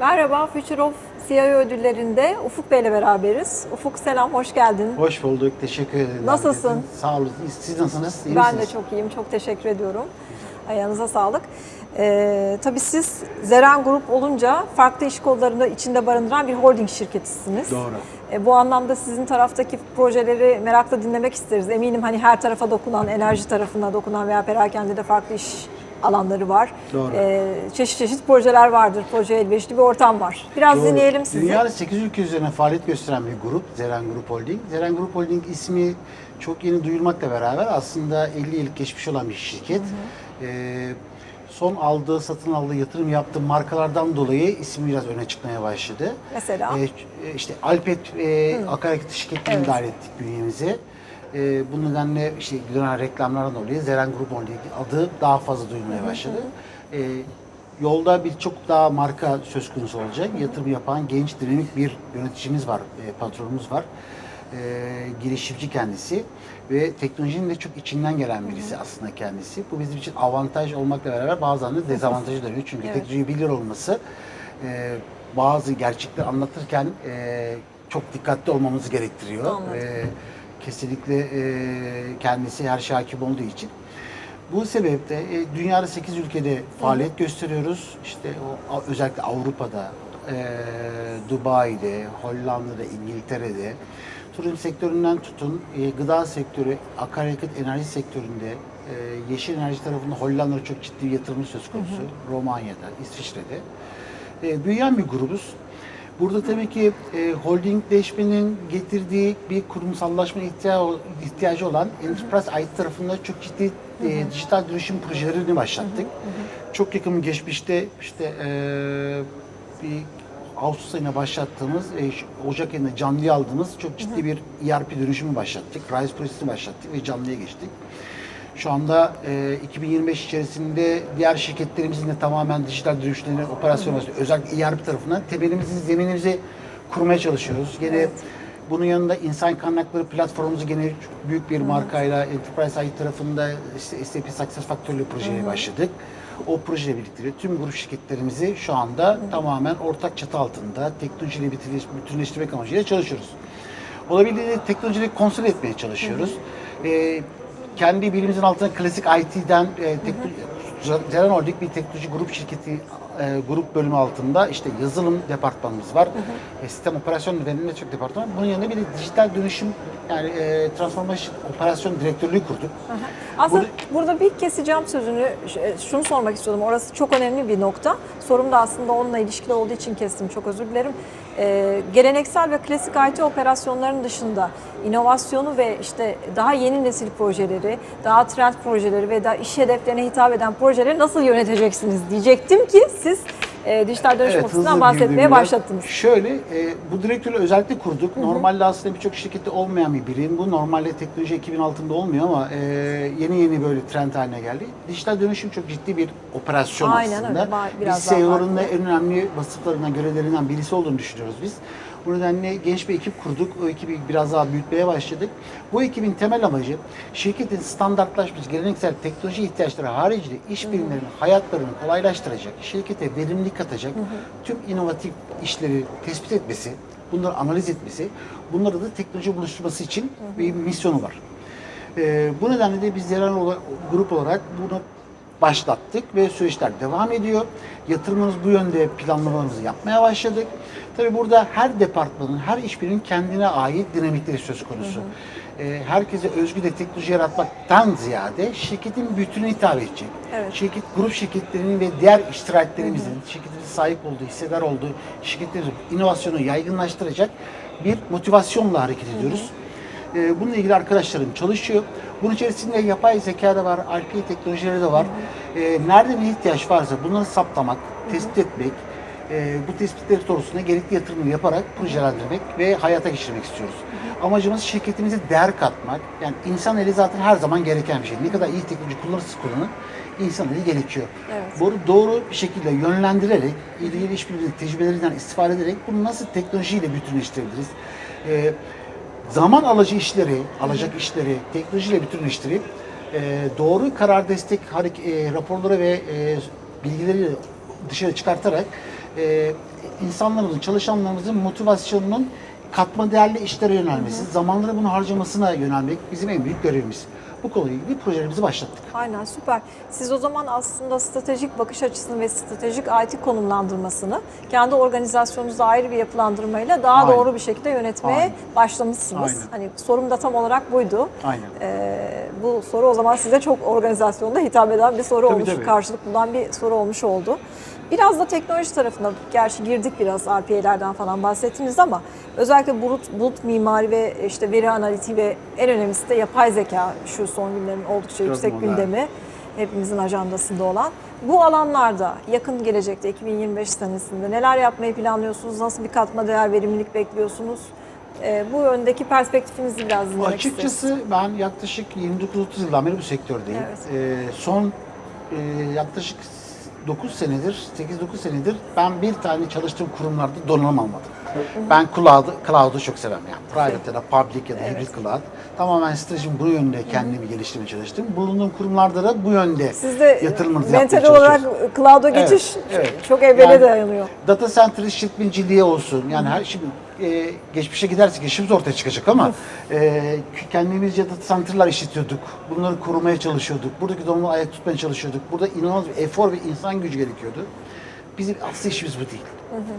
Merhaba, Future of CIO ödüllerinde Ufuk Bey ile beraberiz. Ufuk selam, hoş geldin. Hoş bulduk, teşekkür ederim. Nasılsın? Sağ olun. Siz nasılsınız? İyi ben misiniz? de çok iyiyim, çok teşekkür ediyorum. Ayağınıza sağlık. Ee, tabii siz Zeren Grup olunca farklı iş kollarını içinde barındıran bir holding şirketisiniz. Doğru. E, bu anlamda sizin taraftaki projeleri merakla dinlemek isteriz. Eminim hani her tarafa dokunan, enerji tarafına dokunan veya perakende de farklı iş alanları var. Doğru. E, çeşit çeşit projeler vardır. Projeye elverişli bir ortam var. Biraz Doğru. dinleyelim sizi. Dünyada 8 ülke üzerine faaliyet gösteren bir grup, Zeren Grup Holding. Zeren Grup Holding ismi çok yeni duyulmakla beraber aslında 50 yıllık geçmiş olan bir şirket. Ee, son aldığı, satın aldığı, yatırım yaptığı markalardan dolayı ismi biraz öne çıkmaya başladı. Mesela? Ee, işte Alpet e, akaryakıt şirketlerini Evet. dahil ettik bünyemize. Ee, bu nedenle işte dönen reklamlardan dolayı Zeren Grup Holding adı daha fazla duyulmaya başladı. Ee, yolda birçok daha marka söz konusu olacak. Yatırım yapan genç, dinamik bir yöneticimiz var, e, patronumuz var. Ee, girişimci kendisi ve teknolojinin de çok içinden gelen birisi aslında kendisi. Bu bizim için avantaj olmakla beraber bazen de dezavantajı dönüyor. Çünkü Evet. teknolojiyi bilir olması e, bazı gerçekleri anlatırken e, çok dikkatli olmamızı gerektiriyor. Anladım. Ve kesinlikle e, kendisi her şeye hakim olduğu için. Bu sebeple e, dünyada 8 ülkede faaliyet gösteriyoruz. İşte o, a- özellikle Avrupa'da, e, Dubai'de, Hollanda'da, İngiltere'de turizm sektöründen tutun e, gıda sektörü, akaryakıt enerji sektöründe, e, yeşil enerji tarafında Hollanda'da çok ciddi yatırım söz konusu. Romanya'da, İsviçre'de. E, büyüyen bir grubuz. Burada tabii ki e, holdingleşmenin getirdiği bir kurumsallaşma ihtiyacı, olan Enterprise IT tarafında çok ciddi e, dijital dönüşüm projelerini başlattık. Çok yakın geçmişte işte e, bir Ağustos ayına başlattığımız, e, Ocak ayında canlıya aldığımız çok ciddi bir ERP dönüşümü başlattık. RISE projesini başlattık ve canlıya geçtik. Şu anda e, 2025 içerisinde diğer şirketlerimizin de tamamen dijital dönüşümlerine operasyon başlıyor. Özellikle ERP tarafından temelimizi, zeminimizi kurmaya çalışıyoruz. Gene bunun yanında insan kaynakları platformumuzu gene büyük bir markayla Enterprise IT tarafında işte SAP Success Factors projeye başladık. O projeyle birlikte tüm grup şirketlerimizi şu anda tamamen ortak çatı altında teknolojiyle bütünleş- bütünleştirmek amacıyla çalışıyoruz. Olabildiğince teknolojiyi konsolide etmeye çalışıyoruz. Ee, kendi bilimimizin altında klasik IT'den e, Zeren Holding bir teknoloji grup şirketi e, grup bölümü altında işte yazılım departmanımız var. E, sistem operasyon ve network departmanı. Bunun yanında bir de dijital dönüşüm yani e, transformasyon operasyon direktörlüğü kurduk. Aslında Burada- burada bir keseceğim sözünü. E, Şunu sormak istiyordum. Orası çok önemli bir nokta. Sorum da aslında onunla ilişkili olduğu için kestim. Çok özür dilerim. Ee, geleneksel ve klasik IT operasyonların dışında inovasyonu ve işte daha yeni nesil projeleri, daha trend projeleri ve daha iş hedeflerine hitap eden projeleri nasıl yöneteceksiniz diyecektim ki siz e, dijital dönüşüm ofisinden hızlı bahsetmeye başlattınız. Şöyle, e, bu direktörü özellikle kurduk. Normalde aslında birçok şirkette olmayan bir birim. Bu normalde teknoloji ekibin altında olmuyor ama e, yeni yeni böyle trend haline geldi. Dijital dönüşüm çok ciddi bir operasyon Aynen aslında. öyle, ba- biraz biz CEO'nun en önemli vasıflarından, görevlerinden birisi olduğunu düşünüyoruz biz. Bu nedenle genç bir ekip kurduk. O ekibi biraz daha büyütmeye başladık. Bu ekibin temel amacı şirketin standartlaşmış geleneksel teknoloji ihtiyaçları haricinde iş birimlerinin hayatlarını kolaylaştıracak, şirkete verimlilik katacak tüm inovatif işleri tespit etmesi, bunları analiz etmesi, bunları da teknoloji buluşturması için bir misyonu var. Ee, bu nedenle de biz yerel grup olarak bunu başlattık ve süreçler devam ediyor. Yatırımımız bu yönde planlamalarımızı yapmaya başladık. Tabii burada her departmanın, her iş birinin kendine ait dinamikleri söz konusu. Ee, herkese özgü de teknoloji yaratmaktan ziyade şirketin bütününe hitap edecek. Evet. Şirket, grup şirketlerinin ve diğer iştiraklerimizin, şirketimizin sahip olduğu, hissedar olduğu şirketlerin inovasyonu yaygınlaştıracak bir motivasyonla hareket ediyoruz. Ee, bununla ilgili arkadaşlarım çalışıyor. Bunun içerisinde yapay zeka da var, RP teknolojileri de var. Ee, nerede bir ihtiyaç varsa bunları saptamak, tespit etmek, e, bu tespitleri doğrultusunda gerekli yatırımları yaparak projelendirmek ve hayata geçirmek istiyoruz. Amacımız şirketimize değer katmak. Yani insan eli zaten her zaman gereken bir şey. Ne kadar iyi teknoloji kullanırsanız kullanın, insan eli gerekiyor. Evet. Bunu doğru bir şekilde yönlendirerek, ilgili işbirliği tecrübelerinden istifade ederek bunu nasıl teknolojiyle bütünleştirebiliriz? Ee, zaman alıcı işleri, alacak işleri teknolojiyle bütünleştirip e, doğru karar destek harek- e, raporları ve e, bilgileri dışarı çıkartarak e, insanlarımızın, çalışanlarımızın motivasyonunun katma değerli işlere yönelmesi, zamanları bunu harcamasına yönelmek bizim en büyük görevimiz. Bu konuyla ilgili projelerimizi başlattık. Aynen süper. Siz o zaman aslında stratejik bakış açısını ve stratejik IT konumlandırmasını kendi organizasyonunuzda ayrı bir yapılandırmayla daha Aynen. doğru bir şekilde yönetmeye Aynen. başlamışsınız. Aynen. Hani sorum da tam olarak buydu. Aynen. Ee, bu soru o zaman size çok organizasyonda hitap eden bir soru Tabii, olmuş, tabii. karşılık bulan bir soru olmuş oldu. Biraz da teknoloji tarafına, gerçi girdik biraz RPA'lerden falan bahsettiniz ama özellikle bulut, bulut mimari ve işte veri analitiği ve en önemlisi de yapay zeka şu son günlerin oldukça yüksek modern. gündemi hepimizin ajandasında olan. Bu alanlarda yakın gelecekte 2025 senesinde neler yapmayı planlıyorsunuz? Nasıl bir katma değer verimlilik bekliyorsunuz? Ee, bu yöndeki perspektifinizi biraz dinlemek. Açıkçası ben yaklaşık 29-30 yıldan beri bu sektördeyim. Ee, son e, yaklaşık 9 senedir, 8-9 senedir ben bir tane çalıştığım kurumlarda donanım almadım. Ben cloud'u, cloud'u çok sevmem yani. Private ya da public ya da hibrit cloud. Tamamen stratejim bu yönde kendimi geliştirmeye çalıştım. Bulunduğum kurumlarda da bu yönde Siz de yatırımınızı mental olarak cloud'a Evet, geçiş evet. çok evvele Yani dayanıyor. Data center işletmeciliği olsun. Yani her şimdi e, geçmişe gidersek işimiz ortaya çıkacak ama e, kendimizce data center'lar işletiyorduk. Bunları korumaya çalışıyorduk. Buradaki donanımı ayak tutmaya çalışıyorduk. Burada inanılmaz bir efor ve insan gücü gerekiyordu. Bizim asıl işimiz bu değil.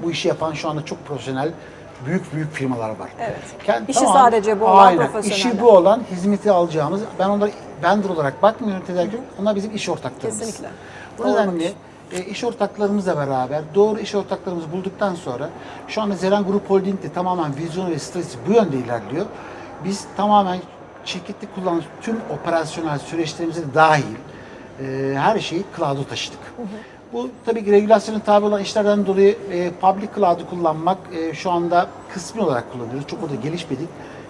Bu işi yapan şu anda çok profesyonel büyük büyük firmalar var. Evet. İşi sadece bu olan aynen, profesyoneller. İşi bu olan hizmeti alacağımız ben onları vendor olarak bakmıyorum tedarik Onlar bizim iş ortaklarımız. Kesinlikle. Bu nedenle e, iş ortaklarımızla beraber doğru iş ortaklarımızı bulduktan sonra şu anda Zeren Grup Holding de tamamen vizyonu ve stratejisi bu yönde ilerliyor. Biz tamamen şirkette kullanılan tüm operasyonel süreçlerimize dahil e, her şeyi cloud'a taşıdık. Bu tabii ki regülasyonun tabi olan işlerden dolayı e, public cloud'u kullanmak e, şu anda kısmi olarak kullanıyoruz. Çok o da gelişmedik,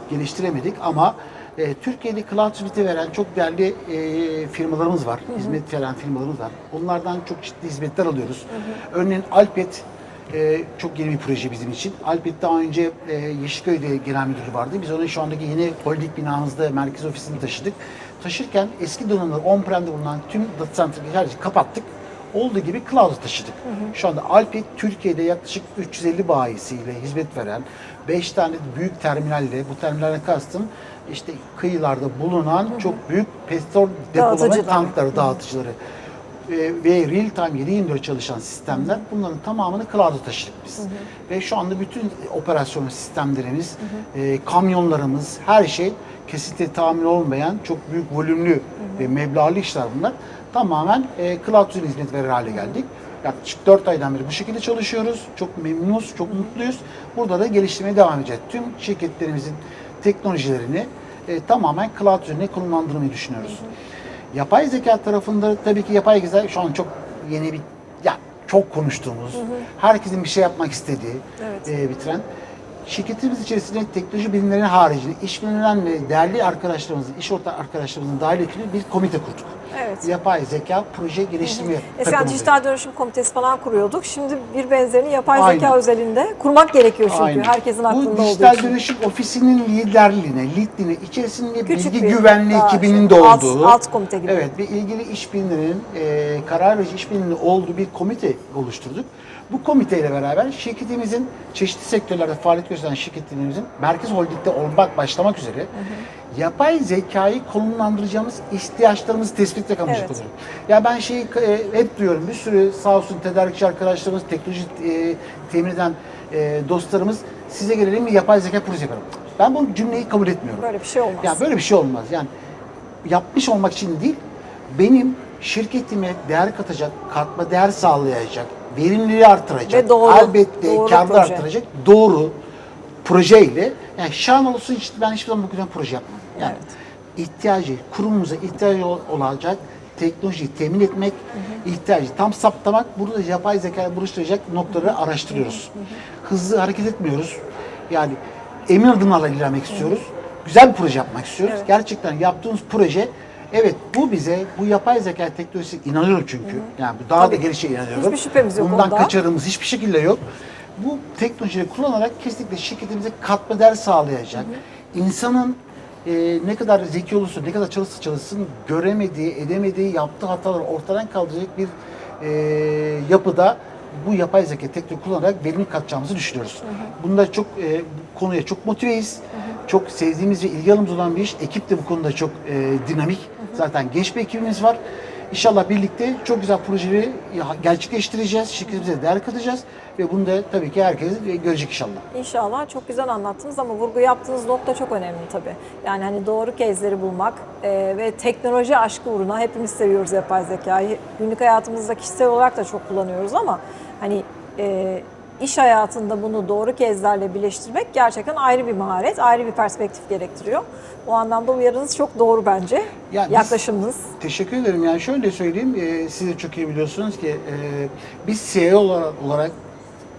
geliştiremedik ama e, Türkiye'de cloud hizmeti veren çok değerli e, firmalarımız var. Hizmet veren firmalarımız var. Onlardan çok ciddi hizmetler alıyoruz. Örneğin Alpet e, çok yeni bir proje bizim için. Alpet daha önce e, Yeşilköy'de genel müdürü vardı. Biz onun şu andaki yeni holding binamızda merkez ofisini taşıdık. Taşırken eski donanımlar on-prem'de bulunan tüm data center'ı kapattık. Olduğu gibi cloud'a taşıdık. Şu anda Alpet Türkiye'de yaklaşık 350 bayisiyle hizmet veren 5 tane büyük terminalle, bu terminalden kastım işte kıyılarda bulunan çok büyük petrol depolama tankları, dağıtıcıları. E, ve real time 7/24 çalışan sistemler bunların tamamını cloud'a taşıdık biz. Ve şu anda bütün operasyon sistemlerimiz, e, kamyonlarımız, her şey kesinlikle tahmin olmayan çok büyük volümlü ve meblağlı işler bunlar. Tamamen e, cloud üzerine hizmet verir hale geldik. Yaklaşık 4 aydan beri bu şekilde çalışıyoruz. Çok memnunuz, çok mutluyuz. Burada da geliştirmeye devam edeceğiz. Tüm şirketlerimizin teknolojilerini e, tamamen cloud üzerine konumlandırmayı düşünüyoruz. Yapay zeka tarafında tabii ki yapay zeka şu an çok yeni bir ya çok konuştuğumuz, herkesin bir şey yapmak istediği Evet. e, bir trend. Şirketimiz içerisinde teknoloji bilimlerinin haricinde işverilen ve değerli arkadaşlarımızın, iş ortak arkadaşlarımızın dahil ettiği bir komite kurduk. Evet. Yapay zeka proje geliştirme Eskiden dijital dönüşüm komitesi falan kuruyorduk. Şimdi bir benzerini yapay Aynen. zeka özelinde kurmak gerekiyor çünkü Aynen. herkesin aklında Bu olduğu dijital için. dönüşüm ofisinin liderliğine, lidliğine, içerisinde Küçük bilgi bir, güvenliği ekibinin şey, de alt- olduğu, alt komite gibi. Evet, ve ilgili iş bilimlerinin, e, karar verici iş bilimlerinin olduğu bir komite oluşturduk. Bu komiteyle beraber şirketimizin çeşitli sektörlerde faaliyet gösteren şirketlerimizin merkez holdingde olmak başlamak üzere yapay zekayı konumlandıracağımız ihtiyaçlarımızı tespitle kamuoyu Evet. oluyor. Ya ben şeyi e, hep duyuyorum. Bir sürü sağ olsun tedarikçi arkadaşlarımız, teknoloji e, temin eden e, dostlarımız size gelelim mi yapay zeka projesi yapalım. Ben bu cümleyi kabul etmiyorum. Böyle bir şey olmaz. Ya böyle bir şey olmaz. Yani yapmış olmak için değil, benim şirketime değer katacak, katma değer sağlayacak, verimliliği artıracak, Ve doğru, elbette doğru proje. artıracak doğru projeyle yani şan olsun işte ben hiçbir zaman bu kadar proje yapmam. Yani ihtiyacı, kurumumuza ihtiyacı ol- olacak teknolojiyi temin etmek, ihtiyacı tam saptamak, burada yapay zeka buluşturacak noktaları araştırıyoruz. Hızlı hareket etmiyoruz. Yani emin adımlarla ilerlemek istiyoruz. Güzel bir proje yapmak istiyoruz. Evet. Gerçekten yaptığımız proje Evet bu bize bu yapay zeka teknolojisi inanıyorum çünkü. Yani bu daha Tabii. da gelişe inanıyorum. Hiçbir şüphemiz yok Bundan onda. kaçarımız hiçbir şekilde yok. Bu teknolojiyi kullanarak kesinlikle şirketimize katma değer sağlayacak. İnsanın e, ne kadar zeki olursa, ne kadar çalışsa çalışsın göremediği, edemediği, yaptığı hataları ortadan kaldıracak bir e, yapıda bu yapay zeka teknoloji kullanarak verimli katacağımızı düşünüyoruz. Bunda çok e, bu konuya çok motiveyiz. Çok sevdiğimiz ve ilgi alanımız olan bir iş. Ekip de bu konuda çok e, dinamik. Zaten genç bir ekibimiz var. İnşallah birlikte çok güzel projeleri gerçekleştireceğiz. Şirketimize değer katacağız ve bunu da tabii ki herkes görecek inşallah. İnşallah çok güzel anlattınız ama vurgu yaptığınız nokta çok önemli tabii. Yani hani doğru case'leri bulmak e, ve teknoloji aşkı uğruna hepimiz seviyoruz yapay zekayı. Günlük hayatımızda kişisel olarak da çok kullanıyoruz ama hani e, iş hayatında bunu doğru case'lerle birleştirmek gerçekten ayrı bir maharet, ayrı bir perspektif gerektiriyor. O anlamda uyarınız çok doğru bence. Ya biz- Yaklaşımınız. Teşekkür ederim. Yani şöyle söyleyeyim, e, siz de çok iyi biliyorsunuz ki e, biz CEO olarak, olarak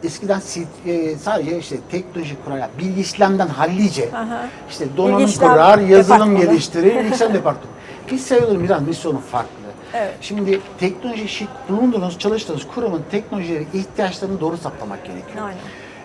eskiden C- e, sadece işte teknoloji kurar, yani bilgi işlemden hallice, Aha. işte donanım Bilgi işlem kurar, yazılım departmanı. geliştirir, bilgisayar departmanı. Biz CEO'ların biraz misyonu farklı. Evet. Şimdi teknoloji, şi- bulunduğunuz, çalıştığınız kurumun teknolojileri ihtiyaçlarını doğru saptamak gerekiyor. Aynen.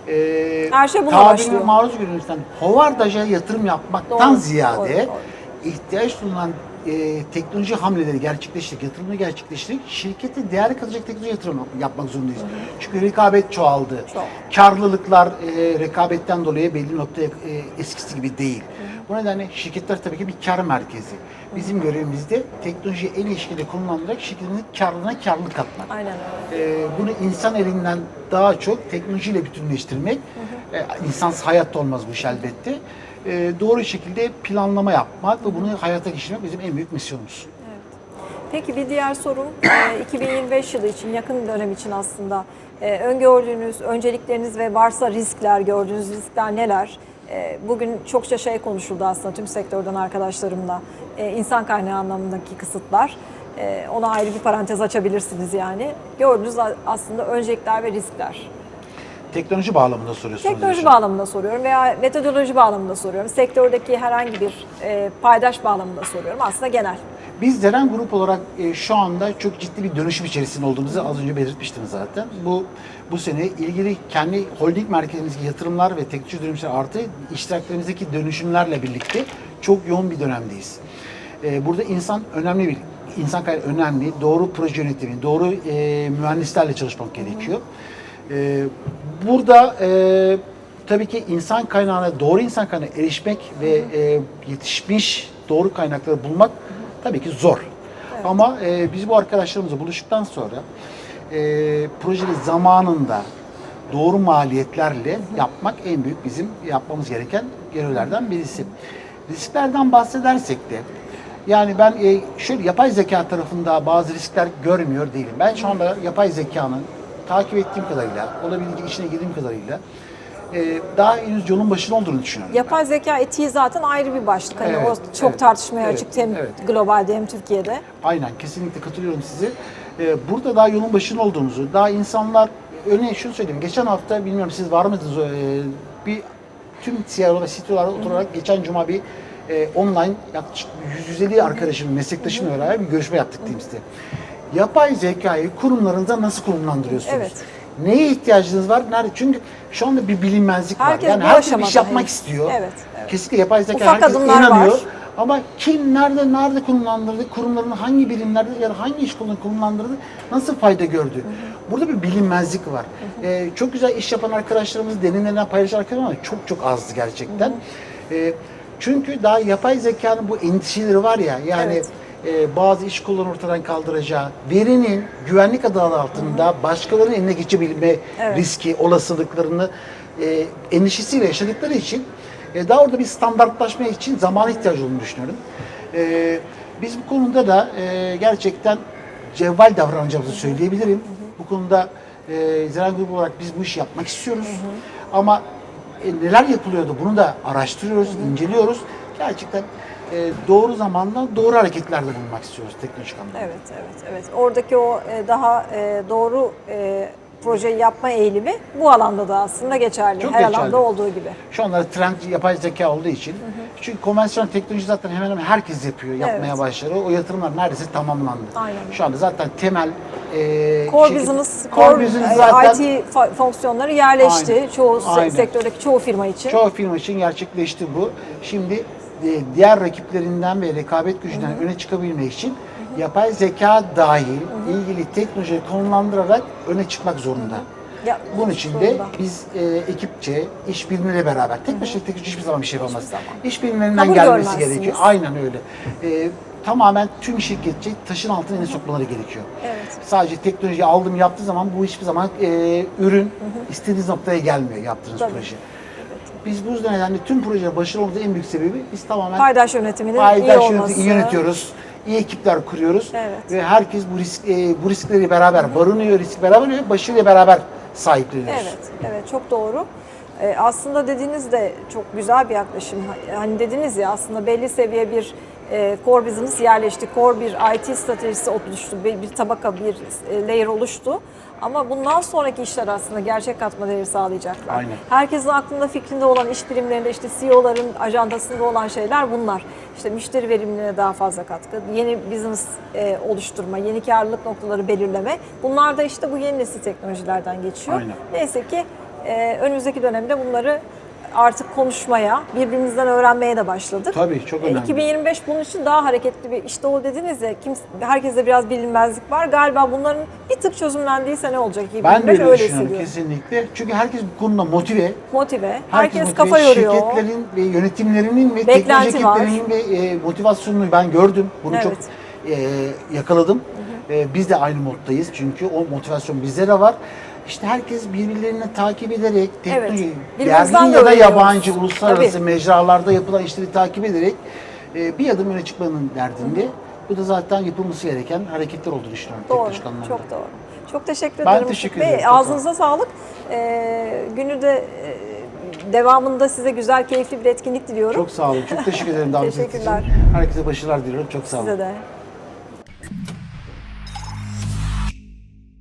Ee, Her şey tabirine başlıyor. maruz görünüşten hovardaja yatırım yapmaktan Doğru, ziyade doğru, doğru. ihtiyaç duyulan e, teknoloji hamleleri gerçekleştirdik, yatırımını gerçekleştirdik. Şirkete değer katacak teknoloji yatırım yapmak zorundayız. Çünkü rekabet çoğaldı. Çok. Karlılıklar e, rekabetten dolayı belli noktaya e, eskisi gibi değil. Bu nedenle şirketler tabii ki bir kar merkezi. Bizim görevimiz de teknolojiyi en iyi şekilde kullanılarak şirketin karlılığına karlılık katmak. Aynen öyle. Ee, bunu insan elinden daha çok teknolojiyle bütünleştirmek. Ee, insansız hayatta olmaz bu iş elbette. Ee, doğru şekilde planlama yapmak ve bunu hayata geçirmek bizim en büyük misyonumuz. Peki bir diğer sorum e, 2025 yılı için yakın dönem için aslında e, öngördüğünüz öncelikleriniz ve varsa riskler gördüğünüz riskler neler? E, Bugün çokça şey konuşuldu aslında tüm sektörden arkadaşlarımla E, insan kaynağı anlamındaki kısıtlar. E, Ona ayrı bir parantez açabilirsiniz yani. Gördüğünüz aslında öncelikler ve riskler. Teknoloji bağlamında soruyorsunuz. Teknoloji hocam. bağlamında soruyorum veya metodoloji bağlamında soruyorum. Sektördeki herhangi bir e, paydaş bağlamında soruyorum. Aslında genel. Biz Zeren Grup olarak e, şu anda çok ciddi bir dönüşüm içerisinde olduğumuzu az önce belirtmiştim zaten. Bu bu sene ilgili kendi holding merkezimizdeki yatırımlar ve teknoloji dönüşümler artı iştiraklerimizdeki dönüşümlerle birlikte çok yoğun bir dönemdeyiz. E, burada insan önemli bir insan kaynağı önemli. Doğru proje yönetimi, doğru e, mühendislerle çalışmak gerekiyor. E, burada e, tabii ki insan kaynağına, doğru insan kaynağına erişmek ve e, yetişmiş doğru kaynakları bulmak tabii ki zor. Ama e, biz bu arkadaşlarımızla buluştuktan sonra e, projeyi zamanında doğru maliyetlerle yapmak en büyük bizim yapmamız gereken görevlerden birisi. Risklerden bahsedersek de yani ben e, şöyle yapay zeka tarafında bazı riskler görmüyor değilim. Ben şu anda yapay zekanın takip ettiğim kadarıyla, olabildiğince içine girdiğim kadarıyla e, daha henüz yolun başında olduğunu düşünüyorum. Yapay zeka etiği zaten ayrı bir başlık. Hani Evet, o çok evet, tartışmaya evet, açık hem evet. globalde hem Türkiye'de. Aynen kesinlikle katılıyorum size. Ee, burada daha yolun başında olduğumuzu, daha insanlar örneğin şunu söyleyeyim. Geçen hafta bilmiyorum siz var mıydınız ee, bir tüm CEO'lar, CTO'lar oturarak geçen cuma bir e, online yaklaşık 150 arkadaşım, meslektaşımla beraber bir görüşme yaptık diyeyim size. Yapay zekayı kurumlarınızda nasıl konumlandırıyorsunuz? Evet. Neye ihtiyacınız var? Nerede? Çünkü şu anda bir bilinmezlik Herkes var. Yani herkes bir iş yapmak henüz. istiyor. Evet, evet. Kesinlikle yapay zeka Ufak herkes inanıyor. var. Ama kim nerede nerede konumlandırdı, kurumların hangi birimlerde ya da hangi iş kolunu konumlandırdı, nasıl fayda gördü? Burada bir bilinmezlik var. Ee, çok güzel iş yapan arkadaşlarımız, deneyimlerinden paylaşan arkadaşlar ama çok çok azdı gerçekten. Ee, çünkü daha yapay zekanın bu endişeleri var ya, yani Evet. E, bazı iş kollarını ortadan kaldıracağı, verinin güvenlik adı altında başkalarının eline geçebilme Evet. riski, olasılıklarını e, endişesiyle yaşadıkları için e, daha orada bir standartlaşma için zamana ihtiyacı olduğunu düşünüyorum. E, biz bu konuda da e, gerçekten cevval davranacağımızı söyleyebilirim. Bu konuda e, Grubu olarak biz bu işi yapmak istiyoruz. Ama e, neler yapılıyordu bunu da araştırıyoruz, inceliyoruz. Gerçekten e, doğru zamanda doğru hareketlerde bulunmak istiyoruz teknolojik anlamda. Evet, evet, evet. Oradaki o e, daha e, doğru e, projeyi yapma eğilimi bu alanda da aslında geçerli. Çok Her geçerli. alanda olduğu gibi. Şu anlar trend yapay zeka olduğu için. Çünkü konvansiyonel teknoloji zaten hemen hemen herkes yapıyor, yapmaya Evet. başladı. O yatırımlar neredeyse tamamlandı. Aynen. Şu anda zaten temel e, Core şirket- business, core core, business e, zaten IT fonksiyonları yerleşti. Aynen. Çoğu Aynen. sektördeki çoğu firma için. çoğu firma için gerçekleşti bu. Şimdi diğer rakiplerinden ve rekabet gücünden öne çıkabilmek için yapay zeka dahil ilgili teknolojiyi konumlandırarak öne çıkmak zorunda. Ya, Bunun için de biz e, ekipçe, iş birimleriyle beraber, tek başına teknoloji hiçbir zaman bir şey yapamaz. zaman. İş birimlerinden Kabul gelmesi gerekiyor. Aynen öyle. E, tamamen tüm şirketçe taşın altına elini sokmaları gerekiyor. Evet. Sadece teknolojiyi aldım yaptığı zaman bu hiçbir zaman e, ürün istediğiniz noktaya gelmiyor yaptığınız Tabii. proje. Biz bu nedenle tüm projenin başarılı en büyük sebebi biz tamamen Paydaş yönetiminin iyi paydaş olması. yönetimi iyi yönetiyoruz. İyi ekipler kuruyoruz Evet. ve herkes bu risk e, bu riskleri beraber barınıyor, risk beraber ve başarıyla beraber sahipleniyoruz. Evet, evet çok doğru. Ee, aslında dediğiniz de çok güzel bir yaklaşım. Hani dediniz ya aslında belli seviye bir e, core business yerleşti. Core bir IT stratejisi oluştu. Bir, bir tabaka, bir e, layer oluştu. Ama bundan sonraki işler aslında gerçek katma değeri sağlayacaklar. Aynen. Herkesin aklında fikrinde olan iş birimlerinde işte CEO'ların ajandasında olan şeyler bunlar. İşte müşteri verimliliğine daha fazla katkı, yeni business e, oluşturma, yeni karlılık noktaları belirleme. Bunlar da işte bu yeni nesil teknolojilerden geçiyor. Aynen. Neyse ki e, önümüzdeki dönemde bunları artık konuşmaya, birbirimizden öğrenmeye de başladık. Tabii, çok E, önemli. 2025 bunun için daha hareketli bir işte o dediniz ya kimse, herkeste biraz bilinmezlik var. Galiba bunların bir tık çözümlendiyse ne olacak 2025 Ben de öyle öyle düşünüyorum kesinlikle. Çünkü herkes bu konuda motive. Motive. Herkes, motive. kafa yoruyor. Şirketlerin ve yönetimlerinin ve Beklenti teknoloji var. ekiplerinin ve e, motivasyonunu ben gördüm. Bunu Evet. çok e, yakaladım. E, biz de aynı moddayız çünkü o motivasyon bizde de var. İşte herkes birbirlerini takip ederek teknoloji, Birbirimizden yerli ya da yabancı uluslararası Tabii. mecralarda yapılan işleri takip ederek e, bir adım öne çıkmanın derdinde. Bu da zaten yapılması gereken hareketler olduğunu düşünüyorum. Doğru, çok doğru. Çok teşekkür Ben ederim. teşekkür Bey. ederim, çok Ağzınıza sağlık. Ee, günü de e, devamında size güzel, keyifli bir etkinlik diliyorum. Çok sağ olun. Çok teşekkür ederim davetiniz için. Teşekkürler. Herkese başarılar diliyorum. Çok sağ olun. Size de.